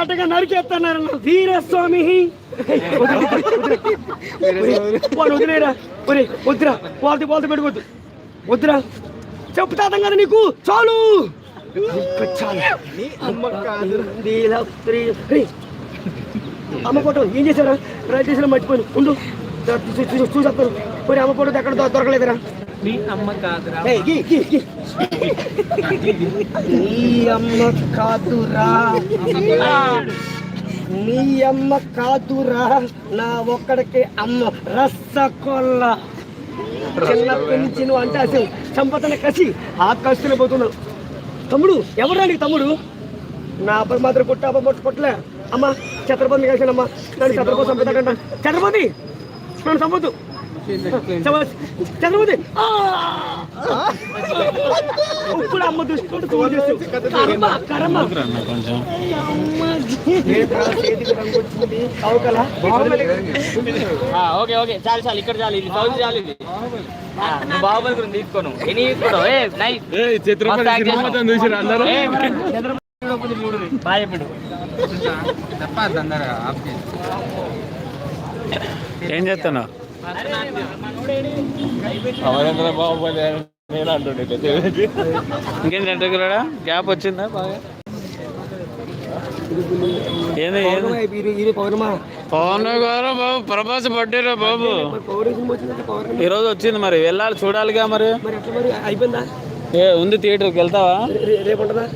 అట్టగా నరికేస్తున్నారు వీరస్వామి వాడు వదిలేరా ఒరే వద్దురా వాళ్ళతో వాళ్ళతో పెట్టుకోవద్దు వద్దురా చెప్తాం కదా నీకు చాలు అమ్మ ఫోటో ఏం చేశారా రైట్ చేసిన మర్చిపోయాను ఉండు చూసేస్తాను మరి అమ్మ ఫోటో ఎక్కడ దొరకలేదురా మీ అమ్మ కాదురా. మీ అమ్మ కాదురా. మీ అమ్మ కాదురా. నా ఒక్కడికి అమ్మ రసకొల్ల. చిన్న నుంచి నువ్వు అంటే అసలు చంపతని కసి ఆ కసిలో పోతున్నావు తమ్ముడు ఎవరా నీకు తమ్ముడు? నా అబ్బాయి మాత్రం కొట్ట అబ్బా మొట్ట కొట్టలే. అమ్మ ఛత్రపతి కలిసానమ్మా. నన్ను ఛత్రపతి సంపదంట ఛత్రపతి నన్ను చంపొద్దు. ఆ! ఇప్పుడు అమ్మ దృష్టి ఓకే ఓకే. చాలు చాలు. ఇక్కడ చాలు. ఇది సౌత్ చాలు ఇది. బాహుబలి గురించి తీసుకోను. ఎనీ బాగా చెప్పండు. ఏం చేస్తున్నావు? అమరేంద్ర బాహుబలి నేను అంటుండే ఇంకేం జంటకురాడా గ్యాప్ వచ్చిందా బాగా? పౌర్ణమా పవన్ గారు బాబు ప్రభాస్ బర్త్డేరా బాబు. పౌర్ణమి ఈరోజు వచ్చింది మరి వెళ్ళాలి చూడాలిగా మరి. మరి ఎట్లా మరి అయిపోయిందా? ఏ ఉంది థియేటర్కి వెళ్తావా? రేపు ఉంటుందా?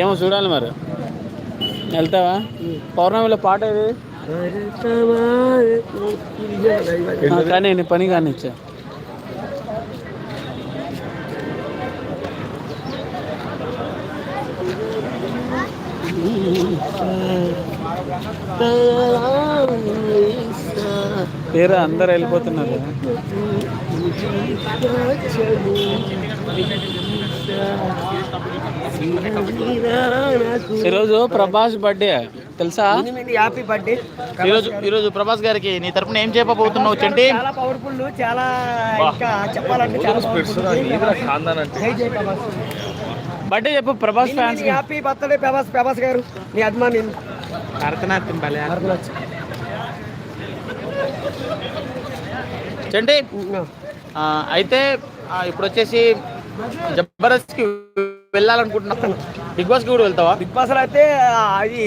ఏమో చూడాలి మరి. వెళ్తావా? పౌర్ణమిలో పాట ఏది? కానీ పని కానీ ఇచ్చా. తీరా అందరు వెళ్ళిపోతున్నారు. ఈరోజు ప్రభాస్ బర్త్డే తెలుసా? హ్యాపీ బర్త్డే ఈరోజు ఈరోజు ప్రభాస్ గారికి నీ తరపున ఏం చెప్పబోతున్నావు చెంటి? చాలా పవర్ఫుల్ చాలా ఇంకా చెప్పాలంటే చాలా బర్త్డే చెప్పు Prabhas fans happy birthday Prabhas Prabhas గారు. నీ అభిమాని. భరతనాట్యం భలే. చెంటి అయితే ఇప్పుడు వచ్చేసి జబర్దస్త్కి వెళ్ళాలనుకుంటున్నా. బిగ్ బాస్కి కూడా వెళ్తావా? బిగ్ బాస్లో అయితే అది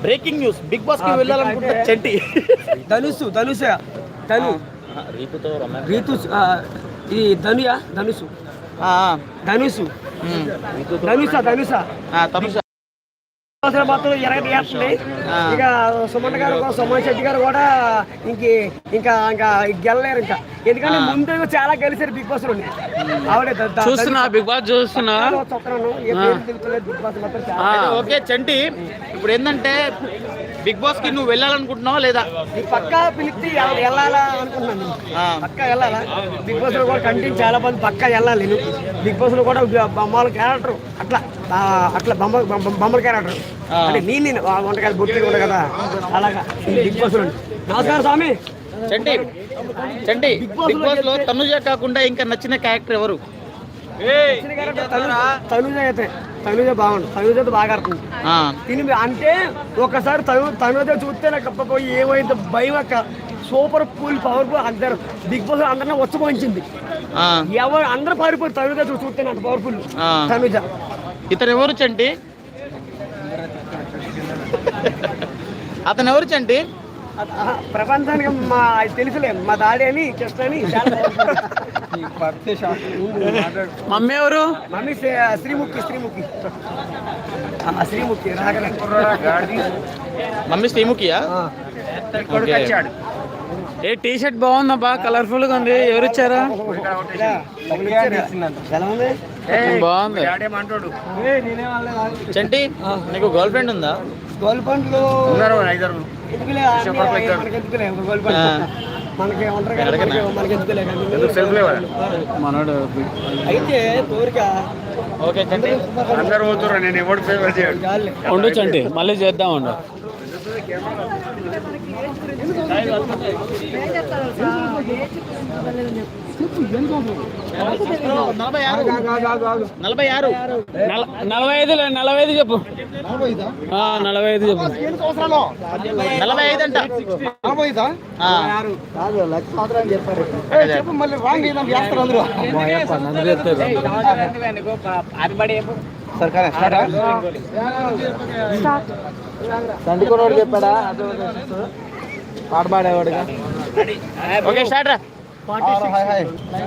బ్రేకింగ్ న్యూస్. బిగ్ బాస్కి ఆ, వెళ్ళాలనుకుంటున్నా అంటే- చెంటి. ధనుసు ధనుష ధను రీతుతో రీతు ఈ ధనుయా ధనుసు. ధనుసు. ధనుష ధనుష ఎరగటి చేస్తుంది ఆ. ఇక సుమన్ గారు సుమన్ శెట్టి గారు కూడా ఇంక ఇంకా ఇంకా గెలలేరు ఇంకా. ఎందుకంటే. ముందు చాలా గెలిచారు బిగ్ బాస్లో ఆవిడే చూస్తున్నా బిగ్ బాస్ చూస్తున్నా. ఓకే చంటి ఇప్పుడు ఏంటంటే బిగ్ బాస్కి నువ్వు వెళ్ళాలనుకుంటున్నావా లేదా? పక్కా ఎల్ల- వెళ్ళాలా అనుకున్నాను. పక్కా వెళ్ళాలా? బిగ్ బాస్లో కూడా కంటిన్యూ చాలా మంది పక్కా వెళ్ళాలి. నేను బిగ్ బాస్లో కూడా బొమ్మల క్యారెక్టర్ అట్లా ఆ, అట్లా బొమ్మ బొమ్మ- బొమ్మల క్యారెక్టర్. అంటే నేను నేను ఆ ఉండదు కదా? అలాగా. బిగ్ బాస్లో నమస్కారం స్వామి. చంటి చంటి బిగ్ బాస్లో తనుజ కాకుండా ఇంకా నచ్చిన క్యారెక్టర్ ఎవరు? తనుజ అయితే. తనుజ బాగుంది తనుజ అయితే బాగా ఆడుతుంది. ఆ, తిని అంటే ఒకసారి తను తనుజ చూస్తే నాకు అప్పపోయి ఏమైంది భయం అక్క. సూపర్ కూల్ పవర్ఫుల్ అందరు. బిగ్ బాస్ అందరినీ వచ్చపోయించింది ఆ. ఎవరు అందరూ పారిపోయి తనుజ చూస్తే అంత పవర్ఫుల్. తనుజ. ఇతను ఎవరు చంటి? అతను ఎవరు చంటి? ఆహా, ప్రపంచానికి మా తెలుసులే మా దాడి అని కృష్ణ అని మమ్మీ ఎవరు? మమ్మీ శ్రీ- శ్రీముఖి శ్రీముఖి. ఆ, శ్రీముఖి మమ్మీ శ్రీముఖియా. ఏ టీ షర్ట్ బాగుందా బాగా కలర్ఫుల్గా ఉంది. ఎవరు ఇచ్చారా? బాగుంది. చంటి నీకు గర్ల్ ఫ్రెండ్ ఉందా? గోల్ పండ్లు ఎందుకులే అన్ని మనకి. మనోడు అయితే కోరిక ఓకే చంటి. అందరు పోతున్నారు నేను ఫేవర్ చేయడు ఉండొచ్చు మళ్ళీ చేద్దాం ఉండు. నలభై ఆరు. నలభై ఆరు. నల- నలభై ఐదు నలభై ఐదు చెప్పు. నలభై ఐదు నలభై ఐదు అంట. నలభై ఐదా లక్ష సంవత్సరాలు చెప్పారు. చెప్పు మళ్ళీ చేస్తారు అందరూ. చెప్పాడా? ఓకే స్టార్ట్ రా.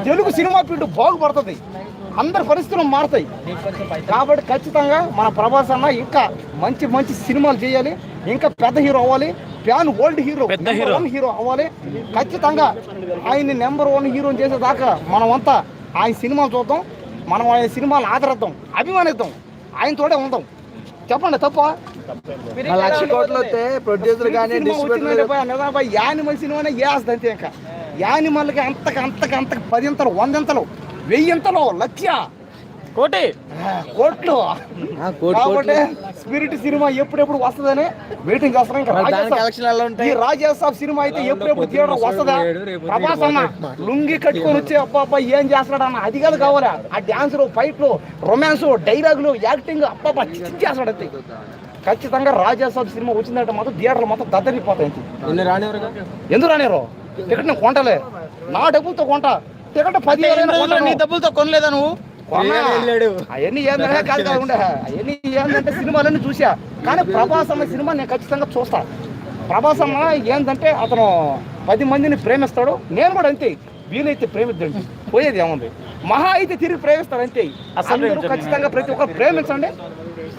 తెలుగు సినిమా ఫీల్డ్ బాగుపడుతుంది. అందరి పరిస్థితులు మారుతాయి. కాబట్టి ఖచ్చితంగా మన ప్రభాస్ అన్న ఇంకా మంచి మంచి సినిమాలు చేయాలి. ఇంకా పెద్ద హీరో అవ్వాలి. ప్యాన్ ఓల్డ్ హీరో పెద్ద హీరో. వన్ హీరో అవ్వాలి. ఖచ్చితంగా ఆయన్ని నెంబర్ వన్ హీరో చేసేదాకా మనమంతా ఆయన సినిమాలు చూద్దాం. మనం ఆయన సినిమాలు ఆదరిద్దాం అభిమానిద్దాం ఆయన తోడే ఉందాం. చెప్పండి తప్ప. లక్ష కోట్లు వస్తే ప్రొడ్యూసర్ కానీ యానిమల్ సినిమానే వేస్తుంది అంతే ఇంకా. యానిమల్కి అంతకు అంతకు అంతకు పదింతలు వందింతలు. వెయ్యింతలు లక్ష కోటి. కోట్లు. కాబట్టి స్పిరిట్ సినిమా ఎప్పుడెప్పుడు వస్తుందని వెయిటింగ్ చేస్తున్నాం ఈ ఉంటాయి రాజేసాబ్ సినిమా అయితే ఎప్పుడెప్పుడు థియేటర్ వస్తుందా? ప్రభాస్ అన్న లుంగి కట్టుకొని వచ్చి అబ్బా ఏం చేస్తాడు అన్న అది కాదు కావాలా? ఆ డాన్సులు ఫైట్లు రొమాన్స్ డైలాగులు యాక్టింగ్ చిచ్చి చేస్తాడు అంతే. ఖచ్చితంగా రాజేసాబ్ సినిమా వచ్చిందంటే మాత్రం థియేటర్లు మొత్తం దద్దరిపోతాయి ఎందుకు రానిరు టికెట్ నేను కొంటలే. నా డబ్బులతో కొంట. పది నీ డబ్బులతో కొనలేదా నువ్వు? అవన్నీ ఏంటంటే కాదు ఉండే అవన్నీ ఏంటంటే సినిమాలన్నీ చూసా కానీ ప్రభాస్ అన్న సినిమా నేను ఖచ్చితంగా చూస్తా. ప్రభాస్ అన్న ఏంటంటే అతను పది మందిని ప్రేమిస్తాడు. నేను కూడా అంతే. వీలైతే ప్రేమిద్దండి. పోయేది ఏముంది? మహా అయితే తిరిగి ప్రేమిస్తాడు అంతే. అసలు ఖచ్చితంగా ప్రతి ఒక్కరు ప్రేమించండి.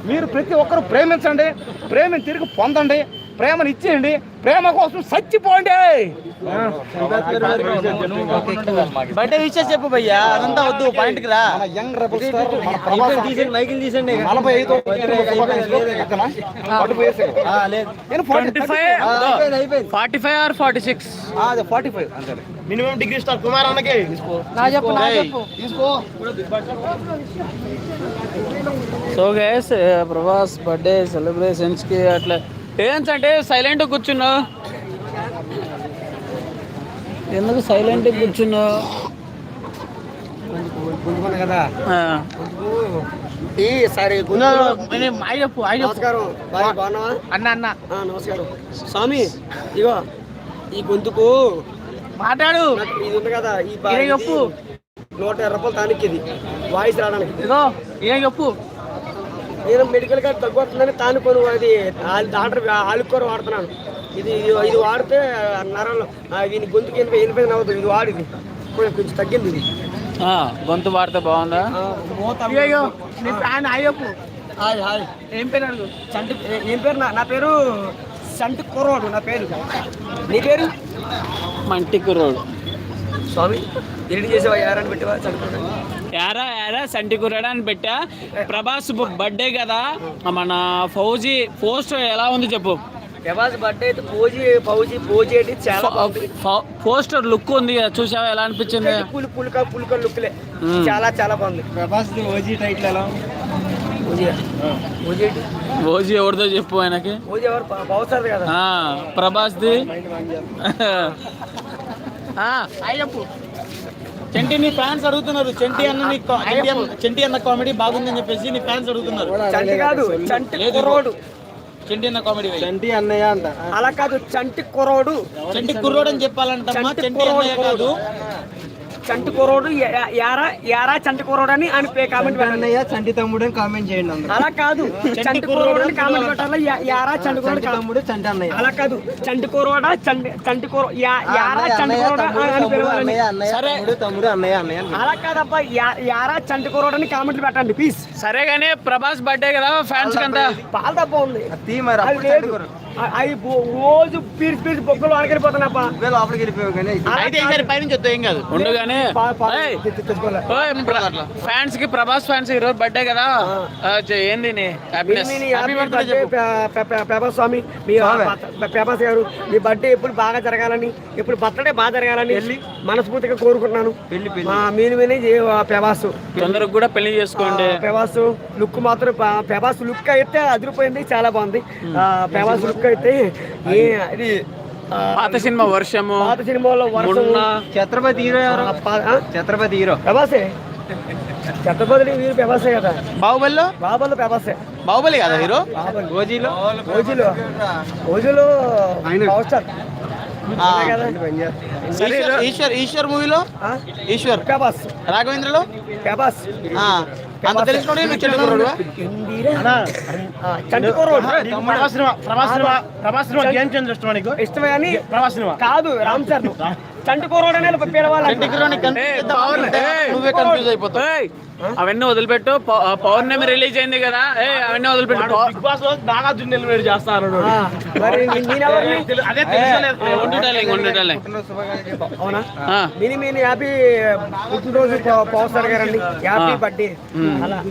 మీరు ప్రతి ఒక్కరు ప్రేమించండి. ప్రేమని తిరిగి పొందండి. ప్రేమను ఇచ్చేయండి. ప్రేమ కోసం చచ్చిపోండి బర్త్డే విషయం చెప్పు భయ్యా అదంతా వద్దు పాయింట్కి రా. మన యంగ్ రెబల్ స్టార్ మన ప్రభాస్ అన్న నలభై ఐదో twenty five forty five or forty six forty five అంతే. మినిమం డిగ్రీ స్టార్ కుమార్ అన్నకి. తీసుకో. సో గైస్ ప్రభాస్ బర్త్డే సెలబ్రేషన్స్కి అట్లా ఏన్స్ అంటే సైలెంట్ కూర్చున్నావు ఎందుకు సైలెంట్ కూర్చున్నావు కదా ఈ సారి నమస్కారం అన్న అన్న. ఆ, నమస్కారం. స్వామి ఇగో ఈ గొంతుకు మాట్లాడు. ఇది ఉంది కదా ఈ చెప్పు. నూట యాభై రూపాయలు తానికి ఇది వాయిస్ రావడానికి. ఇదో ఏం చెప్పు. నేను మెడికల్ కార్డ్ తక్కువ వస్తుందని తానుకొని అది ఆ- డాక్టర్ ఆలుకూర వాడుతున్నాను. ఇది ఇది- వాడితే నరంలో వీని గొంతుకి ఎనిమిది ఎనిమిది అవ్వదు ఇది వాడు ఇది. కొంచెం తగ్గింది ఇది. ఆ, గొంతు వాడితే బాగుందా? ఆ, మోత అయ్యో నీ ఫ్యాన్ ఐ చెప్పు హాయ్ హాయ్. ఏం పేరు అడుగు? చంటి ఏ- పేరు? నా నా పేరు సంటి కుర్రోడు నా పేరు. నీ పేరు? మంటికి రోడ్ స్వామి ఎడిట్ చేసేవా? యారని పెట్టేవా? చంటి యారా యారా సంటి కుర్రాడా అని పెట్టా. ప్రభాస్ బర్త్డే కదా. మన ఫౌజీ పోస్ట్ ఎలా ఉంది చెప్పు. ప్రభాస్ బర్త్డే అయితే పూజీ పౌజీ పూజీ అంటే చాలా బాగుంది. పోస్టర్ లుక్ ఉంది కదా చూసావా ఎలా అనిపించింది? పులి పులిక పులిక లుక్లే. చాలా చాలా బాగుంది. ప్రభాస్ ఓజీ టైటిల్ ఎలా ఓజీ ఎవరిదో చెప్పు ఆయనకి. ఓజీ ఎవరు? బాగుతుంది కదా. ఆ, ప్రభాస్ది చెప్పు చెంటి నీ ఫ్యాన్స్ అడుగుతున్నారు. చెంటి అన్న నీ చెంటి అన్న- చెంటి అన్న కామెడీ బాగుందని చెప్పేసి నీ ఫ్యాన్స్ అడుగుతున్నారు. చంటి కాదు చంటి. కుర్రోడు. చెంటి అన్న కామెడీ చంటి అన్నయ్య అంట. అలా కాదు చంటి కుర్రోడు. చెంటి కుర్రోడు అని చెప్పాలంటమ్మా. చెంటి అన్నయ్య కాదు. చంటి కుర్రోడు యా- యారా యారా చంటి కుర్రోడు అని పే కామెంట్ పెట్టండి చంటి తమ్ముడు అని కామెంట్ చేయండి అలా కాదు. చంటి కుర్రోడు అని కామెంట్ పెట్టాలి? యారా చంటి కుర్రోడు చంటి కా- తమ్ముడు చంటి అన్నయ్య. అలా కాదు. చంటి కుర్రోడా చంటి చంటి కుర్రో యా- యారా చంటి తమ్ముడు అని పిలవాలని. సరే. తమ్ముడు అన్నయ్య అన్నయ్య అని. అలా కాదబ్బా. యారా చంటి కుర్రోడు అని కామెంట్లు పెట్టండి ప్లీజ్ సరే కానీ ప్రభాస్ బర్త్డే కదా ఫ్యాన్స్ కంతా? పాల తప్ప ఉంది. మరి అవి రోజు పీర్చి పీర్చి బొక్కలు నువ్వే లోపలికి వెళ్ళిపోయావు కానీ అయితే ఈసారి పైనుంచి వద్దు ఏం కాదు. ఉండగానే ఫ్యాన్స్కి ప్రభాస్ ఫ్యాన్స్ ఈ రోజు బర్త్డే కదా ఏంది నీ హ్యాపీనెస్ హ్యాపీ బర్త్డే చెప్పు. పేపర్ స్వామి మీ పేపర్స్ గారు మీ బర్త్డే ఎప్పుడు బాగా జరగాలని ఎప్పుడు బర్త్డే బాగా జరగాలని మనస్ఫూర్తిగా కోరుకుంటున్నాను. పెళ్ళి పెళ్ళి. మా మీను విని పేపాస్ తొందరగా కూడా పెళ్ళి చేసుకోండి. పేపాస్ లుక్ మాత్రం పేపాస్ లుక్ అయితే అదిరిపోయింది చాలా బాగుంది. పేపాస్ లుక్ అయితే ఇది ఆ, పాత సినిమా వర్షము. పాత సినిమాలో వర్షం ఛత్రపతి హీరో? ఛత్రపతి హీరో. ప్రభాసే చెత్తబదులు వీరు పెబాసే కదా. బాహుబలిలో? బాబాలు పెబాసే బాహుబలి కదా హీరో? ఓజీలో? ఓజీలో. ఓజీలో పవర్ స్టార్. ఆ. అంతే కదా ఈశ్వర్- ఈశ్వర్ మూవీలో? ఈశ్వర్. పెబాస్ రాఘవేంద్రలో? ఆ, అంత కుర్రోడువా? చంటికోరోడ్ ప్రభాస్ ప్రభాస్ ప్రభాస్ ప్రభాస్ కాదు రామ్ చరణ్ confuse చేద్దామా? నువ్వే కన్ఫ్యూజ్ అయిపోతావు. అవన్నీ వదిలిపెట్టు. పౌర్ణమి రిలీజ్ అయింది కదా. ఏ అవన్నీ వదిలిపెట్టు. బిగ్ బాస్లో నాగార్జున ఎలిమినేట్ చేస్తారు ఆ, మరి నీ- నేనెవరిని? అదే తెలుసలేదు ఏ, ఉండు darling, ఉండు darling. అవునా? ఆ, మిని మిని హ్యాపీ పుట్టినరోజు పవ- పవర్ స్టార్ గారండి హ్యాపీ బర్త్డే. అలా.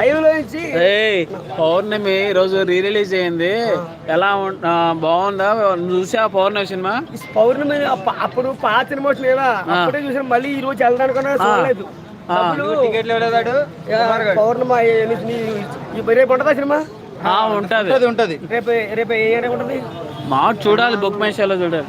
లైవ్లో నుంచి ఏయ్, పౌర్ణమి ఈ రోజు రీ రిలీజ్ అయింది ఎలా బాగుందా? చూసా పౌర్ణమి సినిమా. ఈ పౌర్ణమి అప్ప- అప్పుడు పాత సినిమా అప్పుడే చూసాను మళ్ళీ ఈ రోజు చూడలేదు. పౌర్ణమి రేపు ఉంటుందా సినిమా? ఆ, ఉంటది. ఉంటది ఉంటది. రేపు రేపు ఏ ఉంటుంది? మాకు చూడాలి బుక్ మై షోలో చూడాలి.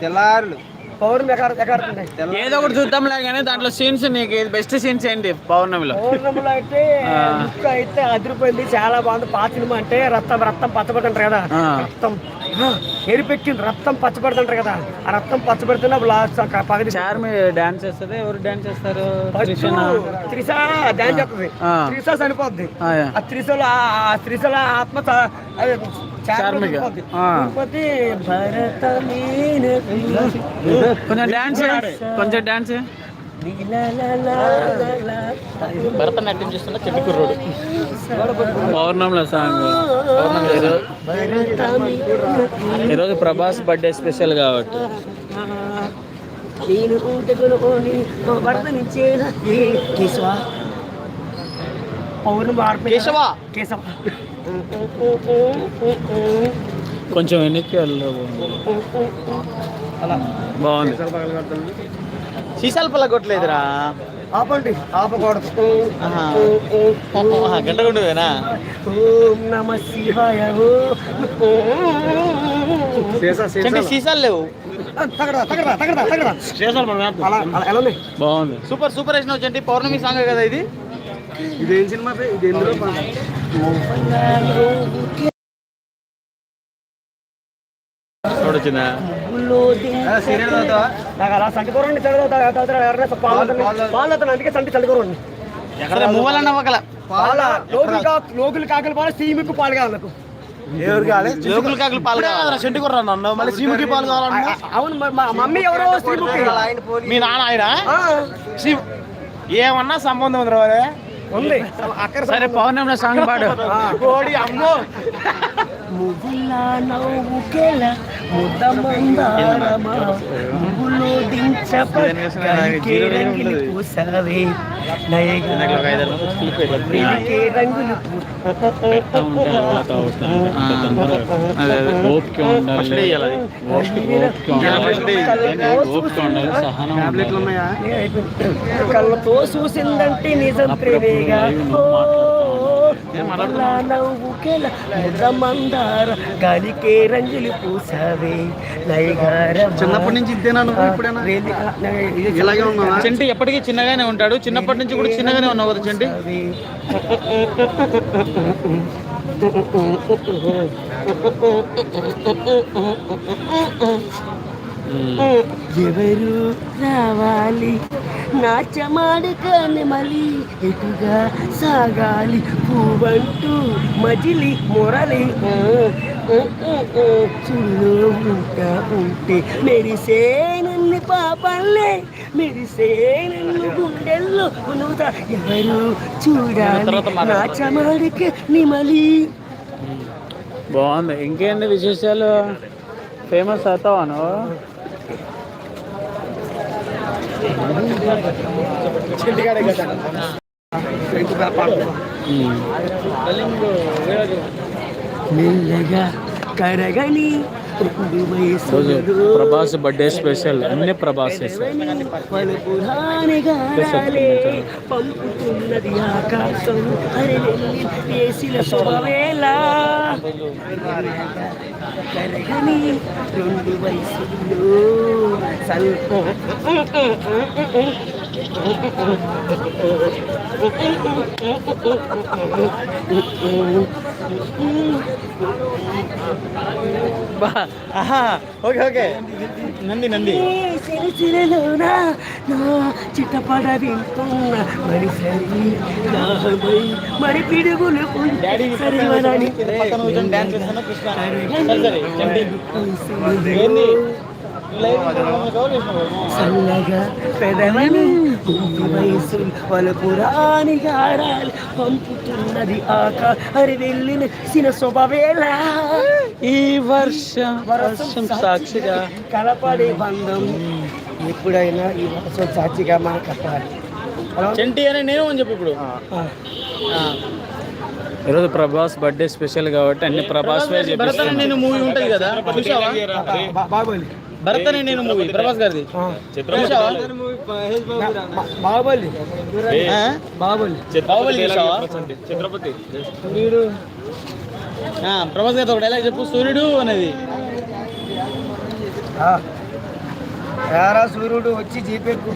తెల్లారులు. పౌర్ణమి ఎక్కడ ఎక్కడుంది ఏదో ఒకటి చూద్దాంలే కానీ దాంట్లో సీన్స్ నీకు బెస్ట్ సీన్స్ ఏంటి పౌర్ణమిలో? పౌర్ణమిలో అయితే లుక్ అయితే అదిరిపోయింది. చాలా బాగుంది. పాత సినిమా అంటే రక్తం రక్తం పచ్చబడుతుంటారు కదా. రక్తం ఆ, ఎరిపెట్టింది రక్తం పచ్చబడుతుంటారు కదా. ఆ రక్తం పచ్చబడుతున్న లాస్ట్ పగది చార్మి డాన్స్ చేస్తుంది ఎవరు డాన్స్ చేస్తారు? త్రిష డాన్స్ చేస్తుంది. ఆ. త్రిష చనిపోద్ది. ఆ, త్రిశల ఆ త్రిశల ఆత్మ కొంచెం డాన్స్ కొంచెం డాన్స్ భరతనాట్యం చేస్తున్న చెట్టు కుర్రోడు పౌర్ణమిలో సాంగ్. ఈరోజు ప్రభాస్ బర్త్డే స్పెషల్ కాబట్టి. నేను ఉంటుకొని భర్తనిచ్చేన కేశవ. పౌర్ణమి ఆడిపోయి కేశవ. కేశవ. కొంచెం వెనక్కి వెళ్ళరు అలా. బాగుంది. సీసాలు పల్లగొట్టలేదురా ఆపండి ఆపకూడదు. ఆహా. ఆహా, గంట గుండువేనా ఓం నమ శివాయ సీసాలు లేవు. బాగుంది. సూపర్ సూపర్ వేసినావు చెంటి పౌర్ణమి సాంగ్ కదా ఇది. ఇదేం సినిమా ఇది ఎందులో చూడొచ్చిందా? సీరియల్ చదువుతావా? నాకు అలా సంటికూరండి చదువుతా ఎవరైనా పాలు పాలు అతను అందుకే సంటి సరే మూవలన్న ఒకల? పాల లోకులు కా లోకులు కాకలు పాలు సీమికు పాలు కావాలి లోకులు కాకులు పాలు కావాలా? మళ్ళీ సీముకి పాలు కావాలన్నా? అవును మా మమ్మీ ఎవరో మీ నాన్న ఆయన? ఆ, సీము ఏమన్నా సంబంధం ఉంది రా ఉంది. అక్కడ సరే పౌర్ణమిలో సాంగ్ పాడు. కోడి అమ్మో. ముద్ద మందారమా ముగ్గులో దించపే రంగులు పూసావే రంగులు ఓపిక ఉండాలి. ఓపిక ఉండాలి సహనం. కళ్ళతో చూసిందంటే నిజం ప్రేమేగా నవ్వుకెల రంగులు పూసావే చిన్నప్పటి నుంచి ఇంతేనా నువ్వు ఇప్పుడేనా? ఇలాగే ఉన్నావా? చెంటి ఎప్పటికీ చిన్నగానే ఉంటాడు. చిన్నప్పటి నుంచి కూడా చిన్నగానే ఉన్నావు కదా చెంటి? ఎవరు రావాలి? నాట్యమాడకాని మళ్ళీ ఎటుగా సాగాలి? పువ్వంటూ మజిలి మురళి చూడు ఉంటా ఉంటే మెరిసే నన్ను పాపల్లే. మెరిసే నన్ను గుండెల్లో నువ్వుతా ఎవరు చూడాలి నాట్యమాడక నిమలి బాగుంది. ఇంకేంటి విశేషాలు? ఫేమస్ అవుతావా నువ్వు? మెల్లగా కరగని రెండు రోజు వయసులు ప్రభాస్ బర్త్డే స్పెషల్ అన్ని ప్రభాస్ పలుపురాని గానాలే పంపుతున్నది ఆకాశం హరివెల్లి వేసిన శుభవేళ. కరగని రెండు వయసులు సల్ బా- ఆహా, ఓకే ఓకే. నంది నంది. సిరిసిరిలోన నా చిట్టపడ వింటున్న మరి సరి దాహమై మరి పిడుగులు సరివనని పక్కన కూర్చొని డాన్స్ చేస్తున్నా కృష్ణ. సరే సరే ఏంది? చల్లగా పెదవని వయసు పలుపురాని పంపుతున్నది ఆక హరి వెళ్ళిన సిన శుభవేళ ఈ వర్షం వర్షం సాక్షిగా కలపడే బంధం ఎప్పుడైనా ఈ వర్షం సాక్షిగా మన కట్టాలి చంటి అని నేను అని చెప్పు ఇప్పుడు ఆ. ఈరోజు ప్రభాస్ బర్త్డే స్పెషల్ కాబట్టి అన్ని ప్రభాస్ మూవీ ఉంటది కదా చూసావా బాహుబలి భరత్ అని నేను మూవీ ప్రభాస్ గారిది. బాహుబలి? బాహుబలి. బాహుబలి సూర్యుడు. ప్రభాస్ గారితో ఒక డైలాగ్ చెప్పు. సూర్యుడు అనేది. యారా సూర్యుడు వచ్చి జీపేకు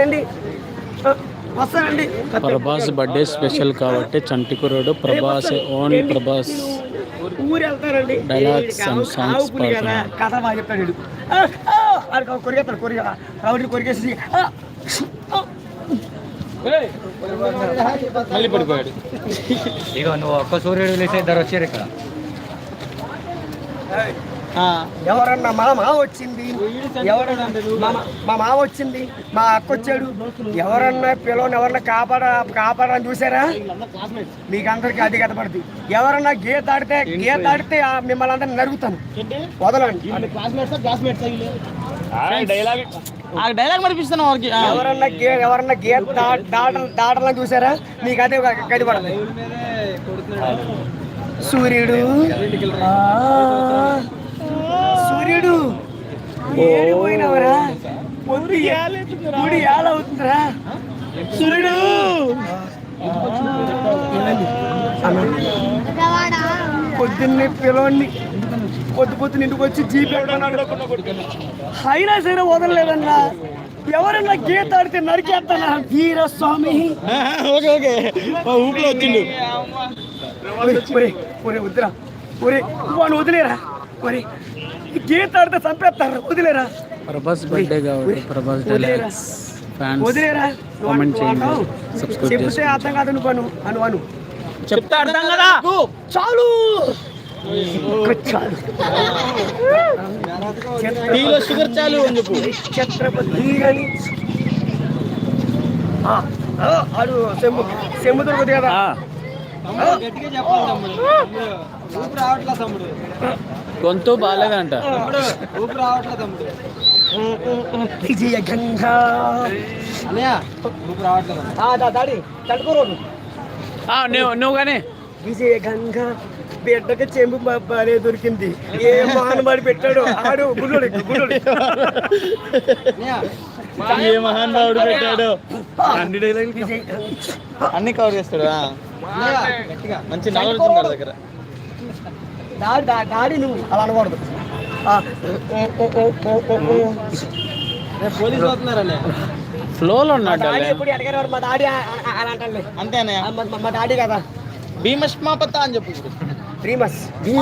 ఏంటి? వస్తానండి. ప్రభాస్ బర్త్డే స్పెషల్ కాబట్టి చంటికురుడు ప్రభాస్ ఓన్ ప్రభాస్. ఊరు వెళ్తారండి ఆవు పులి కదా. కథ బాగా చెప్తాడు వీడు. ఆ, ఆ, ఆడికి ఒక కొరిగేస్తాడు కొరిగా రావుడిని కొరిగేసి. మళ్ళీ పడిపోయాడు ఇక నువ్వు ఒక్క సూర్యుడు లేసే ఇద్దరు వచ్చారు ఇక్కడ ఎవరన్నా మా మామ వచ్చింది? ఎవరన్నా మా మామ వచ్చింది? మా అక్క వచ్చాడు. ఎవరన్నా పిల్లలు ఎవరన్నా కాపాడ కాపాడని చూసారా? మీకు అందరికి అది కనపడుతుంది. ఎవరన్నా గీత ఆడితే గీత ఆడితే మిమ్మల్ని అందరిని నరుగుతాను వదలండి. ఆ? డైలాగ్ మరిపిస్తాను వారికి. ఎవరన్నా గే ఎవరన్నా దా- దాట దాటాలని చూసారా? మీకు అదే కనపడదు సూర్యుడు. సూర్యుడు ఏడిపోయినవరా పొద్దు గుడి ఏలవుతుందిరా సూర్యుడు! పొద్దున్నే పిలవండి పొద్దు పొద్దున ఇంటికి వచ్చి జీప్ అయినా సరే వదలలేదన్నా. ఎవరన్నా గీత ఆడితే నరికేస్తానా? వీరస్వామి. ఆ, ఓకే ఓకే. మా ఊపిలో వచ్చిండు. ఒరే, ఒరే, ఒరే వద్దురా. ఒరే వాడిని వదిలేరా? ఒరే గీత ఆడితే చంపేస్తారు. వదిలేరా? ప్రభాస్ బర్త్డే కాబట్టి ప్రభాస్ డైలాగ్స్ ఫ్యాన్స్ వదిలేరా? కామెంట్ చేయండి. సబ్స్క్రైబ్ చెప్తే అర్థం కాదు నువ్వు అను అను అను. చెప్తా అర్థం కదా? చాలు! చాలు షుగర్ చాలు అని చెప్పు. ఛత్రపతి. ఆడు సెమ్ము సెమ్ము దొరుకుతుంది కదా? గొంతు బాగాలేదంట. విజయ గంగా నువ్వు. నువ్వు కానీ విజయ గంగ బిడ్డకి చెంబు బాలే దొరికింది. ఏ మహానుభాడు పెట్టాడు ఆడు గుడ్డోడు గుడ్డోడు ఏ మహానుభావుడు పెట్టాడు. అన్ని డైలాగులు అన్ని కవర్ చేస్తాడు. మంచి నాలెడ్జ్ దగ్గర. దాడి నువ్వు అలా అనకూడదు. ఆ, ఓ, ఓ, ఓ, ఓ, ఓ, ఓ. ఫ్లోలో ఉన్నాడు మా డాడీ ఎప్పుడు అడిగారు మా డాడీ అలా అంటాడులే. అంతే అన్నయ్య ఆ, మా- డాడీ కదా. భీమష్మాపత అని చెప్పు. శ్రీమస్ ఏం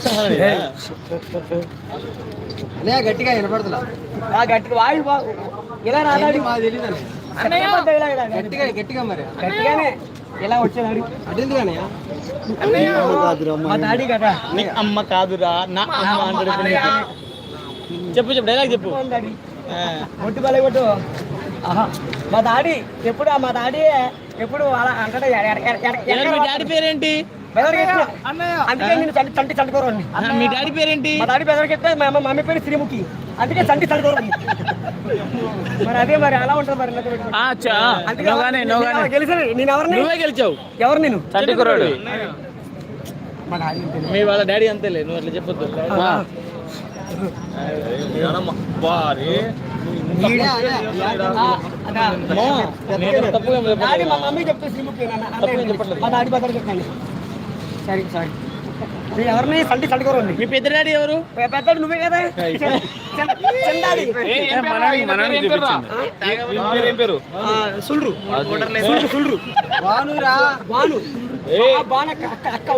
సహాలని? గట్టిగా వినపడుతున్నా ఆ గట్టిగా వాయి వా- ఇలా రాదాడి గట్టిగా గట్టిగా మరి. గట్టిగానే. వచ్చేదాడి అటెందుకనే మా డాడీ కదా. నీ అమ్మ కాదురా నా అమ్మ అంటాడు. చెప్పు చెప్పు డైలాగ్ చెప్పు. ఒట్టు బలే కొట్టు. ఆహా. మా డాడీ ఎప్పుడు మా డాడీ ఎప్పుడు అలా అంటాడు? మీ డాడీ పేరేంటి. అందుకే నేను చంటి చంటి చంటుకోరండి ఆ, మీ డాడీ పేరేంటి? మా డాడీ ఎత్తే మా అమ్మ మమ్మీ పేరు శ్రీముఖి. అందుకే చంటి చంటుకోరండి మరి అదే మరి అలా ఉంటుంది మరి గెలిచాను నేను ఎవరిని? నువ్వే గెలిచావు. ఎవరు నేను? డాడీ అంతే. మీ వాళ్ళ డాడీ అంతేలే నువ్వు అట్లా చెప్పొద్దు. తప్పుగా డాడీ చెప్పలేదు. మా మమ్మీ చెప్తే సరే. మీ పెద్ద డాడీ ఎవరు? నువ్వే కదా? సుల్రు సుల్రు వానురా వాను అక్క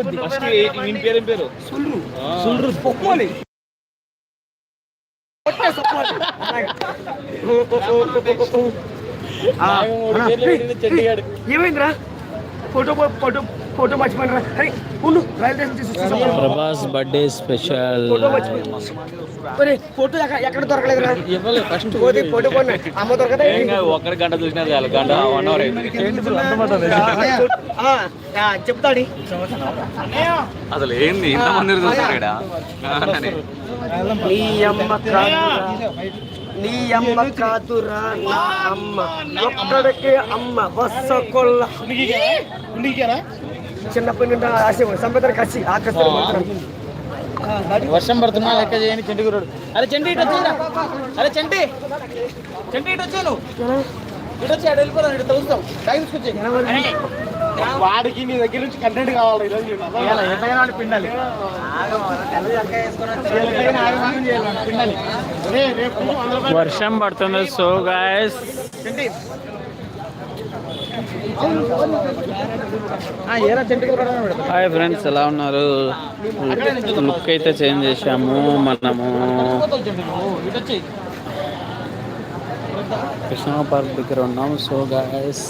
సుల్రు సుల్రు పొక్కోలి అన్నా, ఏయ్, ఏమైందిరా? Photo photo photo మర్చిపోయినరా? Prabhas birthday special. Photo మర్చిపోయి. ఒరే, ఫోటో ఎక్కడ ఎక్కడ దొరకలేదురా పోతే ఫోటో కొన్నా. అమ్మ దొరకదా ఒక్కరి గంట చూసినా చాలు గంట వన్ అవర్ చెప్తాడి అసలు ఏంది? ఇంతమంది చూస్తారు ఇక్కడ? నీ అమ్మ నీ అమ్మ కాదురా నా అమ్మ. ఒక్కడికే అమ్మ వస్స కొల్ల. చిన్నప్పటి నుండి ఆశ సంపదన కసి ఆకర్షణ వర్షం పడుతున్నా లెక్క చేయని చెంటి గురుడు. అరే చెంటి ఇటు వచ్చేయరా అరే చెంటి. చెంటి ఇటు వచ్చాను ఇటు వచ్చి అటు వెళ్ళిపోదాం ఇటు తగ్గుతాం టైం తీసుకొచ్చి వాడికి నీ దగ్గర నుంచి కంటెంట్ కావాలి ఈరోజు ఎంతైనా వాడిని పిండాలి? వర్షం పడుతుంది సో గాయస్ హాయ్ ఫ్రెండ్స్ ఎలా ఉన్నారు? లుక్ అయితే చేంజ్ చేశాము మనము కృష్ణా పార్క్ దగ్గర ఉన్నాము. సో గాయస్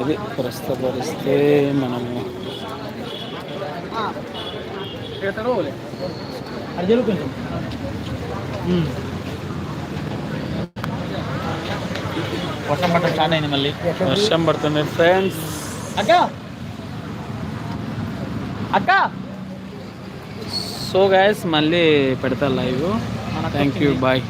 ఇది ప్రస్తుత పరిస్థితి. మనము కొంచెం. వర్షం పడటం స్టార్ట్ అయింది మళ్ళీ వర్షం పడుతుంది ఫ్రెండ్స్ అక్క అక్క సో గాయస్ మళ్ళీ పెడతా లైవ్ థ్యాంక్ యూ బాయ్